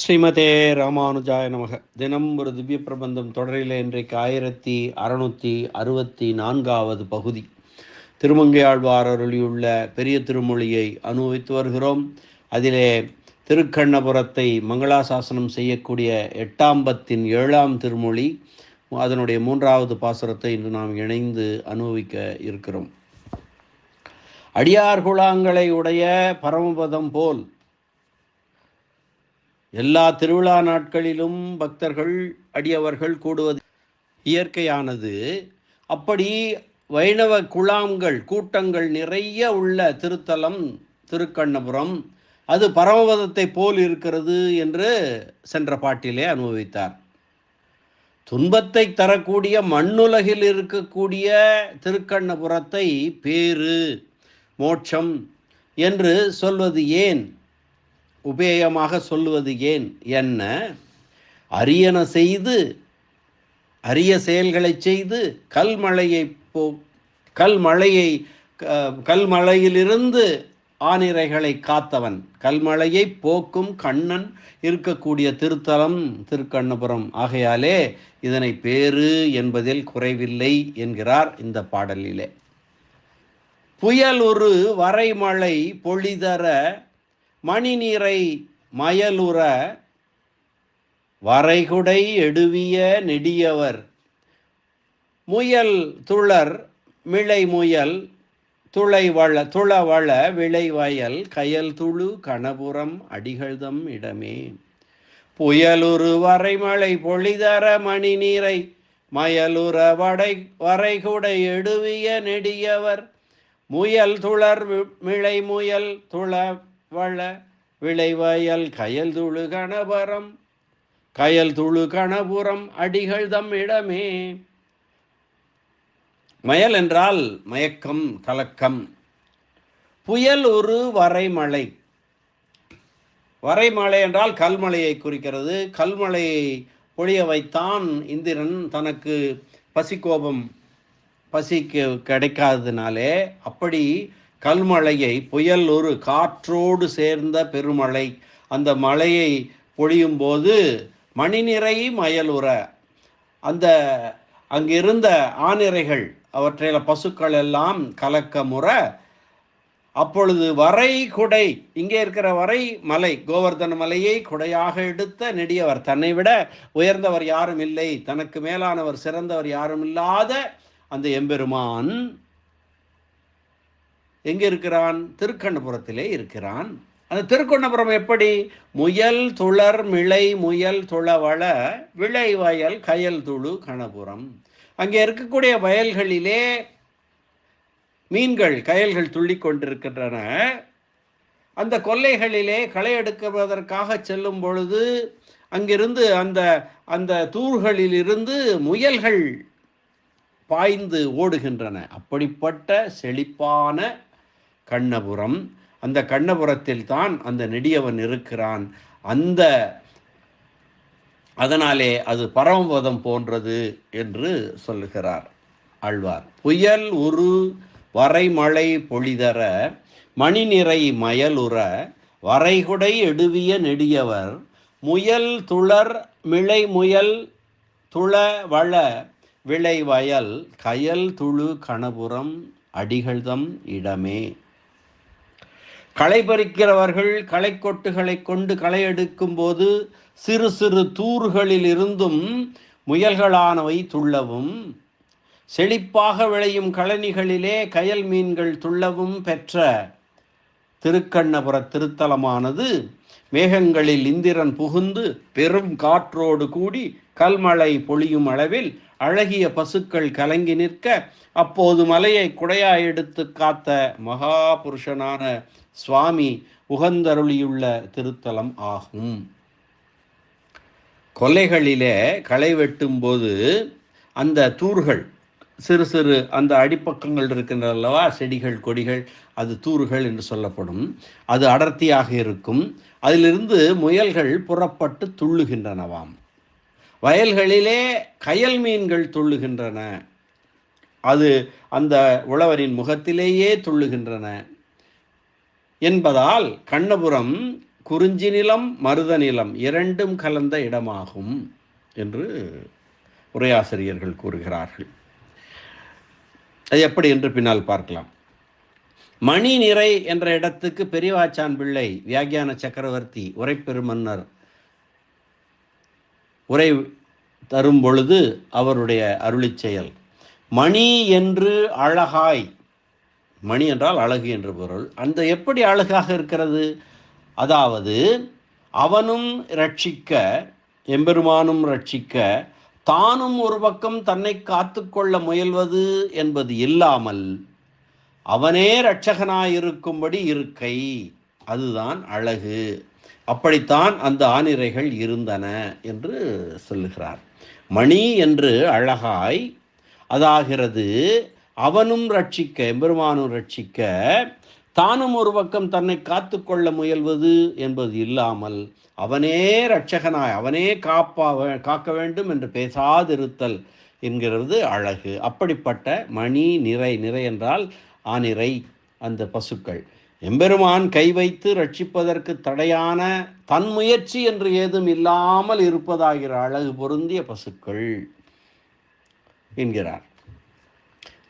ஸ்ரீமதே ராமானுஜாய நமக. தினம் ஒரு திவ்ய பிரபந்தம் தொடரில் இன்றைக்கு ஆயிரத்தி அறுநூற்றி அறுபத்தி நான்காவது பகுதி. திருமங்கையாழ்வார் அருளியுள்ள பெரிய திருமொழியை அனுபவித்து வருகிறோம். அதிலே திருக்கண்ணபுரத்தை மங்களாசாசனம் செய்யக்கூடிய எட்டாம்பத்தின் ஏழாம் திருமொழி அதனுடைய மூன்றாவது பாசுரத்தை இன்று நாம் இணைந்து அனுபவிக்க இருக்கிறோம். அடியார் குழாங்களை உடைய பரமபதம் போல் எல்லா திருவிழா நாட்களிலும் பக்தர்கள் அடியவர்கள் கூடுவது இயற்கையானது. அப்படி வைணவ குழாம்கள் கூட்டங்கள் நிறைய உள்ள திருத்தலம் திருக்கண்ணபுரம். அது பரமபதத்தை போல் இருக்கிறது என்று சென்ற பாட்டிலே அனுபவித்தார். துன்பத்தை தரக்கூடிய மண்ணுலகில் இருக்கக்கூடிய திருக்கண்ணபுரத்தை பேரு மோட்சம் என்று சொல்வது ஏன்? உபேயமாக சொல்லுவது ஏன்? என்ன? அரியன செய்து அரிய செயல்களை செய்து கல்மழையை போ கல்மழையை கல்மழையிலிருந்து ஆனிரைகளை காத்தவன். கல்மழையை போக்கும் கண்ணன் இருக்கக்கூடிய திருத்தலம் திருக்கண்ணபுரம். ஆகையாலே இதனை பேரு என்பதில் குறைவில்லை என்கிறார் இந்த பாடலிலே. புயல் ஒரு வரைமழை பொழிதர மணிநீரை மயலுற வரைகுடை எடுவிய நெடியவர். முயல் துளர் மிளை முயல் துளைவள துளவள விளைவயல் கயல் துளு கணபுரம் அடிகள்தம் இடமே. புயலுரு வரைமலை பொழிதர மணி நீரை மயலுற வடை வரைகுடை எடுவிய நெடியவர். முயல் துளர் மிளை முயல் துள வள விளைவயல் கயல் துளு கணபரம் கயல் துளு கணபுரம் அடிகள் தம் இடமே. மயல் என்றால் மயக்கம் கலக்கம். புயல் ஒரு வரைமலை. வரைமலை என்றால் கல்மலையை குறிக்கிறது. கல்மலையை பொழிய வைத்தான் இந்திரன் தனக்கு பசிக்கோபம் பசிக்கு கிடைக்காததுனாலே அப்படி கல்மழையை புயல் ஒரு காற்றோடு சேர்ந்த பெருமழை. அந்த மழையை பொழியும் போது மணிநிறை மயலுற. அந்த அங்கிருந்த ஆனிரைகள் அவற்றையில் பசுக்கள் எல்லாம் கலக்க முற. அப்பொழுது வரை குடை இங்கே இருக்கிற வரை மலை கோவர்தன மலையை குடையாக எடுத்த நெடியவர். தன்னை விட உயர்ந்தவர் யாரும் இல்லை. தனக்கு மேலானவர் சிறந்தவர் யாரும் இல்லாத அந்த எம்பெருமான் எங்கே இருக்கிறான்? திருக்கண்ணபுரத்திலே இருக்கிறான். அந்த திருக்கண்ணபுரம் எப்படி? முயல் துளர் மிளை முயல் துளவள விளை வயல் கயல் துளு கணபுரம். அங்கே இருக்கக்கூடிய வயல்களிலே மீன்கள் கயல்கள் துள்ளி கொண்டிருக்கின்றன. அந்த கொல்லைகளிலே களை எடுக்குவதற்காக செல்லும் பொழுது அங்கிருந்து அந்த அந்த தூர்களிலிருந்து முயல்கள் பாய்ந்து ஓடுகின்றன. அப்படிப்பட்ட செழிப்பான கண்ணபுரம். அந்த கண்ணபுரத்தில் தான் அந்த நெடியவன் இருக்கிறான். அந்த அதனாலே அது பரமபதம் போன்றது என்று சொல்லுகிறார் ஆழ்வார். புயல் உரு வரைமழை பொழிதர மணிநிறை மயலுற வரைகுடை எடுவிய நெடியவர் முயல் துளர் மிளை முயல் துள வள விளைவயல் கயல் துளு கணபுரம் அடிகள்தம் இடமே. களை பறிக்கிறவர்கள் களை கொட்டுகளை கொண்டு களை எடுக்கும் போது சிறு சிறு தூர்களில் இருந்தும் முயல்களானவை துள்ளவும் செழிப்பாக விளையும் கழனிகளிலே கயல் மீன்கள் துள்ளவும் பெற்ற திருக்கண்ணபுர திருத்தலமானது மேகங்களில் இந்திரன் புகுந்து பெரும் காற்றோடு கூடி கல்மழை பொழியும் அளவில் அழகிய பசுக்கள் கலங்கி நிற்க அப்போது மலையை குடையாய் எடுத்து காத்த மகா புருஷனான சுவாமி உகந்தருளியுள்ள திருத்தலம் ஆகும். கொலைகளிலே களை வெட்டும் போது அந்த தூர்கள் சிறு சிறு அந்த அடிப்பக்கங்கள் இருக்கின்ற அல்லவா? செடிகள் கொடிகள் அது தூர்கள் என்று சொல்லப்படும். அது அடர்த்தியாக இருக்கும். அதிலிருந்து முயல்கள் புறப்பட்டு துள்ளுகின்றனவாம். வயல்களிலே கயல் மீன்கள் துள்ளுகின்றன. அது அந்த உழவரின் முகத்திலேயே துள்ளுகின்றன. என்பதால் கண்ணபுரம் குறிஞ்சி நிலம் மருத நிலம் இரண்டும் கலந்த இடமாகும் என்று உரையாசிரியர்கள் கூறுகிறார்கள். அது எப்படி என்று பின்னால் பார்க்கலாம். மணி நிறை என்ற இடத்துக்கு பெரியவாச்சான் பிள்ளை வியாக்கியான சக்கரவர்த்தி உரைப்பெருமன்னர் உரை தரும் பொழுது அவருடைய அருளிச் செயல் மணி என்று அழகாய் மணி என்றால் அழகு என்று பொருள். அந்த எப்படி அழகாக இருக்கிறது? அதாவது அவனும் ரட்சிக்க எம்பெருமானும் ரட்சிக்க தானும் ஒரு பக்கம் தன்னை காத்துக்கொள்ள முயல்வது என்பது இல்லாமல் அவனே இரட்சகனாயிருக்கும்படி இருக்கை. அதுதான் அழகு. அப்படித்தான் அந்த ஆனிறைகள் இருந்தன என்று சொல்லுகிறார். மணி என்று அழகாய் அதாகிறது அவனும் ரட்சிக்க எம்பெருமானும் ரட்சிக்க தானும் ஒரு பக்கம் தன்னை காத்துக்கொள்ள முயல்வது என்பது இல்லாமல் அவனே ரட்சகனாய் அவனே காப்பா காக்க வேண்டும் என்று பேசாதிருத்தல் என்கிறது அழகு. அப்படிப்பட்ட மணி நிறை நிறை என்றால் ஆனிறை அந்த பசுக்கள். எம்பெருமான் கை வைத்து ரட்சிப்பதற்கு தடையான தன் முயற்சி என்று ஏதும் இல்லாமல் இருப்பதாகிற அழகு பொருந்திய பசுக்கள் என்கிறார்.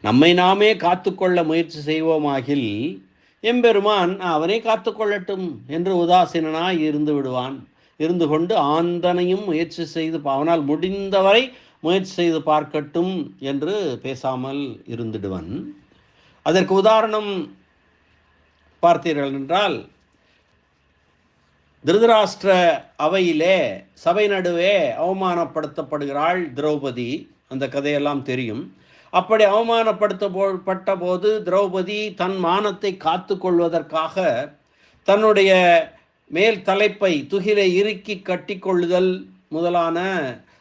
நம்மை நாமே காத்துக்கொள்ள முயற்சி செய்வோமாகில் எம்பெருமான் அவனே காத்துக்கொள்ளட்டும் என்று உதாசீனனாய் இருந்து விடுவான். இருந்து கொண்டு ஆந்தனையும் முயற்சி செய்து அவனால் முடிந்தவரை முயற்சி செய்து பார்க்கட்டும் என்று பேசாமல் இருந்துடுவன். அதற்கு உதாரணம் பார்த்தீர்கள் என்றால் திருதராஷ்டிர அவையிலே சபை நடுவே அவமானப்படுத்தப்படுகிறாள் திரௌபதி. அந்த கதையெல்லாம் தெரியும். அப்படி அவமானப்படுத்தப்பட்ட போது திரௌபதி தன் மானத்தை காத்து கொள்வதற்காக தன்னுடைய மேல் தலைப்பை துகிலை இறுக்கி கட்டிக்கொள்ளுதல் முதலான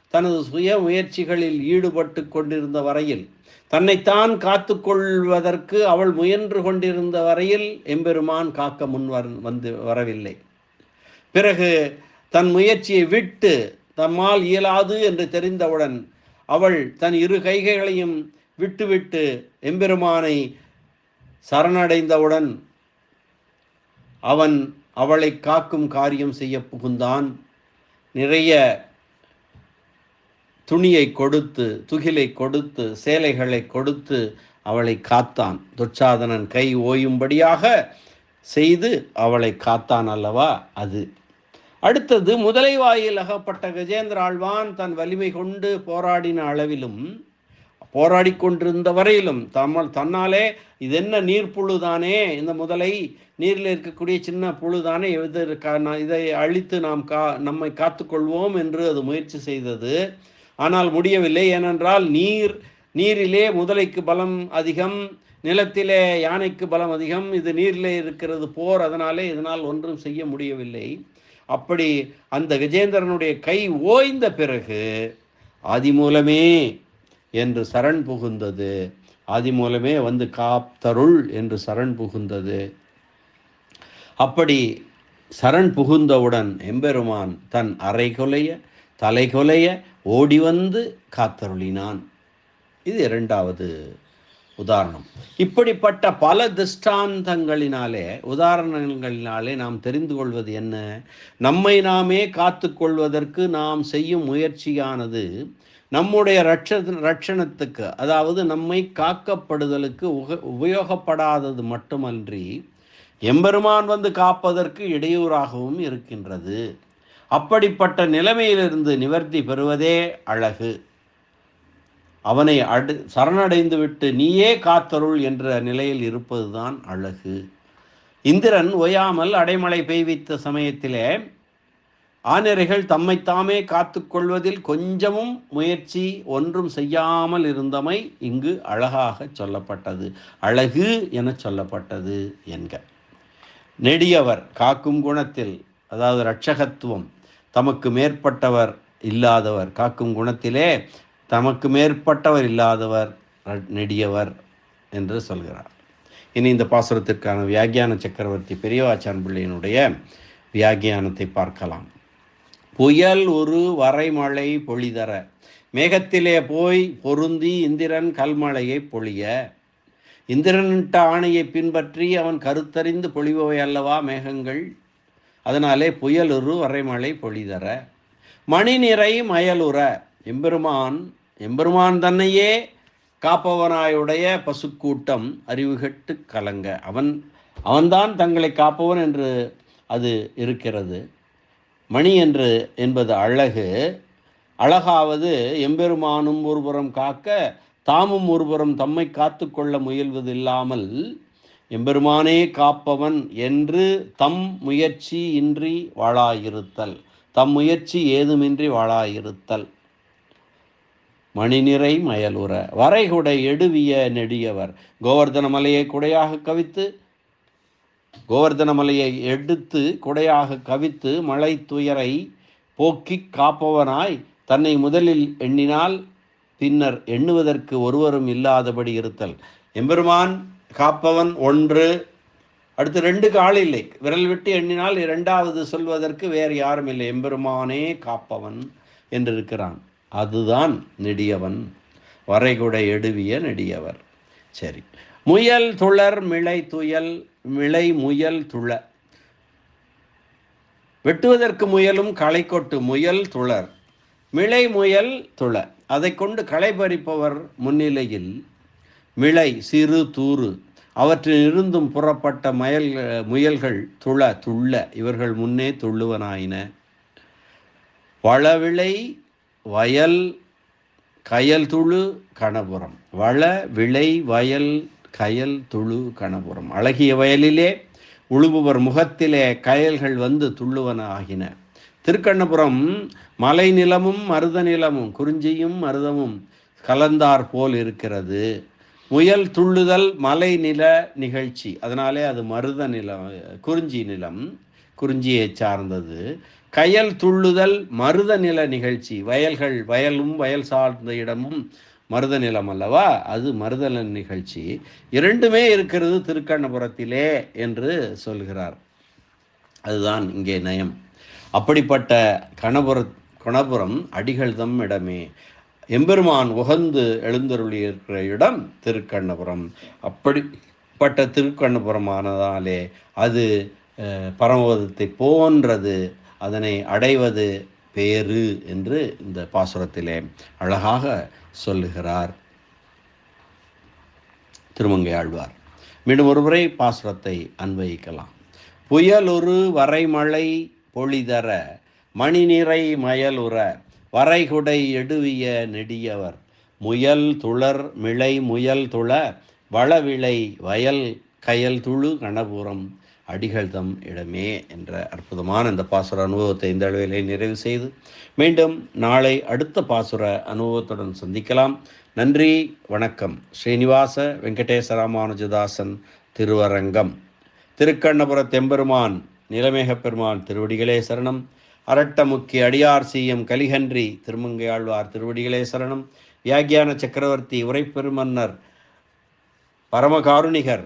தனது சுய முயற்சிகளில் ஈடுபட்டு கொண்டிருந்த வரையில் தன்னைத்தான் காத்து கொள்வதற்கு அவள் முயன்று கொண்டிருந்த வரையில் எம்பெருமான் காக்க முன் வந்து வரவில்லை. பிறகு தன் முயற்சியை விட்டு தம்மால் இயலாது என்று தெரிந்தவுடன் அவள் தன் இரு கைகளையும் விட்டுவிட்டு எம்பெருமானை சரணடைந்தவுடன் அவன் அவளை காக்கும் காரியம் செய்ய புகுந்தான். நிறைய துணியை கொடுத்து துகிலை கொடுத்து சேலைகளை கொடுத்து அவளை காத்தான். துச்சாதனன் கை ஓயும்படியாக செய்து அவளை காத்தான் அல்லவா? அது. அடுத்தது முதலை வாயில் அகப்பட்ட கஜேந்திர ஆழ்வான் தன் வலிமை கொண்டு போராடின அளவிலும் போராடி கொண்டிருந்த வரையிலும் தம்மல் தன்னாலே இது என்ன நீர் புழுதானே இந்த முதலை நீரில் இருக்கக்கூடிய சின்ன புழுதானே? இதற்கான இதை அழித்து நாம் கா நம்மை காத்துக்கொள்வோம் என்று அது முயற்சி செய்தது. ஆனால் முடியவில்லை. ஏனென்றால் நீர் நீரிலே முதலைக்கு பலம் அதிகம் நிலத்திலே யானைக்கு பலம் அதிகம் இது நீரிலே இருக்கிறது போர் அதனாலே இதனால் ஒன்றும் செய்ய முடியவில்லை. அப்படி அந்த விஜேந்திரனுடைய கை ஓய்ந்த பிறகு ஆதி மூலமே என்று சரண் புகுந்தது. அது மூலமே வந்து காத்தருள் என்று சரண் புகுந்தது. அப்படி சரண் புகுந்தவுடன் எம்பெருமான் தன் அறைகொலைய தலைகொலைய ஓடி வந்து காத்தருளினான். இது இரண்டாவது உதாரணம். இப்படிப்பட்ட பல திஷ்டாந்தங்களினாலே உதாரணங்களினாலே நாம் தெரிந்து கொள்வது என்ன? நம்மை நாமே காத்து கொள்வதற்கு நாம் செய்யும் முயற்சியானது நம்முடைய ரட்ச ரட்சணத்துக்கு அதாவது நம்மை காக்கப்படுதலுக்கு உக உபயோகப்படாதது மட்டுமன்றி எம்பெருமான் வந்து காப்பதற்கு இடையூறாகவும் இருக்கின்றது. அப்படிப்பட்ட நிலைமையிலிருந்து நிவர்த்தி பெறுவதே அழகு. அவனை அடு சரணடைந்து விட்டு நீயே காத்தருள் என்ற நிலையில் இருப்பதுதான் அழகு. இந்திரன் ஓயாமல் அடைமழை பெய்வித்த சமயத்திலே ஆனரைகள் தம்மைத்தாமே காத்து கொள்வதில் கொஞ்சமும் முயற்சி ஒன்றும் செய்யாமல் இருந்தமை இங்கு அழகாக சொல்லப்பட்டது. அழகு என சொல்லப்பட்டது என்க. நெடியவர் காக்கும் குணத்தில் அதாவது இரட்சகத்துவம் தமக்கு மேற்பட்டவர் இல்லாதவர். காக்கும் குணத்திலே தமக்கு மேற்பட்டவர் இல்லாதவர் நெடியவர் என்று சொல்கிறார். இனி இந்த பாசுரத்திற்கான வியாகியான சக்கரவர்த்தி பெரியவாச்சான் பிள்ளையினுடைய வியாகியானத்தை பார்க்கலாம். புயல் ஒரு வரைமழை பொழிதர மேகத்திலே போய் பொருந்தி இந்திரன் கல்மழையை பொழிய. இந்திரனிட்ட ஆணையை பின்பற்றி அவன் கருத்தறிந்து பொழிபவை அல்லவா மேகங்கள்? அதனாலே புயல் ஒரு வரைமழை பொழிதர மணி நிறை மயலுற. எம்பெருமான் எம்பெருமான் தன்னையே காப்பவனாயுடைய பசுக்கூட்டம் அறிவுகட்டு கலங்க. அவன் அவன்தான் தங்களை காப்பவன் என்று அது இருக்கிறது. மணி என்று என்பது அழகு. அழகாவது எம்பெருமானும் ஒருபுறம் காக்க தாமும் ஒருபுறம் தம்மை காத்து கொள்ள முயல்வது இல்லாமல் எம்பெருமானே காப்பவன் என்று தம் முயற்சி இன்றி வாழாயிருத்தல். தம் முயற்சி ஏதுமின்றி வாழாயிருத்தல். மணிநிறை மயலுற. வரைகுடை எடுவிய நெடியவர். கோவர்தன மலையை குடையாக கவித்து கோவர்தன மலையை எடுத்து குடையாக கவித்து மலை துயரை போக்கிக் காப்பவனாய் தன்னை முதலில் எண்ணினால் பின்னர் எண்ணுவதற்கு ஒருவரும் இல்லாதபடி இருத்தல். எம்பெருமான் காப்பவன் ஒன்று. அடுத்து ரெண்டு கால் இல்லை விரல் விட்டு எண்ணினால் இரண்டாவது சொல்வதற்கு வேறு யாரும் இல்லை. எம்பெருமானே காப்பவன் என்று இருக்கிறான் அதுதான் நெடியவன். வரைகுடை எடுவிய நெடியவர். சரி. முயல் துளர் மிளை துயல் மிளை முயல் துள. வெட்டுவதற்கு முயலும் களை கொட்டு முயல் துளர். மிளை முயல் துள. அதை கொண்டு களை பறிப்பவர் முன்னிலையில் மிளை சிறு தூறு. அவற்றில் இருந்தும் புறப்பட்ட மயல் முயல்கள் துள துள்ள. இவர்கள் முன்னே துள்ளுவனாயின. வளவிளை வயல் கயல் துளு கணபுரம் வள விளை வயல் கயல் துளு கணபுரம். அழகிய வயலிலே உழுபவர் முகத்திலே கயல்கள் வந்து துள்ளுவன ஆகின. திருக்கண்ணபுரம் மலை நிலமும் மருத நிலமும் குறிஞ்சியும் மருதமும் கலந்தார் போல் இருக்கிறது. முயல் துள்ளுதல் மலை நில நிகழ்ச்சி. அதனாலே அது மருத நிலம் குறிஞ்சி நிலம் குறிஞ்சியை சார்ந்தது. கயல் துள்ளுதல் மருத நில நிகழ்ச்சி. வயல்கள் வயலும் வயல் சார்ந்த இடமும் மருத நிலம் அல்லவா? அது மருதல நிகழ்ச்சி. இரண்டுமே இருக்கிறது திருக்கண்ணபுரத்திலே என்று சொல்கிறார். அதுதான் இங்கே நயம். அப்படிப்பட்ட கணபுர கணபுரம் அடிகள் தம் இடமே. எம்பெருமான் உகந்து எழுந்தருளி இருக்கிற இடம் திருக்கண்ணபுரம். அப்படிப்பட்ட திருக்கண்ணபுரமானதாலே அது பரமபதத்தை போன்றது. அதனை அடைவது பேரு என்று இந்த பாசுரத்திலே அழகாக சொல்லுகிறார். திருமங்கை ஆழ்வார். மீண்டும் ஒருமுறை பாசுரத்தை அன்வயிக்கலாம். புயலொரு வரைமழை பொழிதர மணி நிறை மயலுற வரைகுடை எடுவிய நெடியவர் முயல் துளர் மிளை முயல் துள வளவிளை வயல் கயல் துளு கணபுரம் அடிகள் தம் இடமே என்ற அற்புதமான இந்த பாசுர அனுபவத்தை இந்த அளவிலே நிறைவு செய்து மீண்டும் நாளை அடுத்த பாசுர அனுபவத்துடன் சந்திக்கலாம். நன்றி வணக்கம். ஸ்ரீனிவாச வெங்கடேச ராமானுஜதாசன் திருவரங்கம். திருக்கண்ணபுர தெம்பெருமான் நிலமேக பெருமான் திருவடிகளே சரணம். அரட்டமுக்கி அடியார் சீயம் கலிகன்றி திருமங்கையாழ்வார் திருவடிகளே சரணம். வியாக்கியான சக்கரவர்த்தி உரைப்பெருமன்னர் பரமகாருணிகர்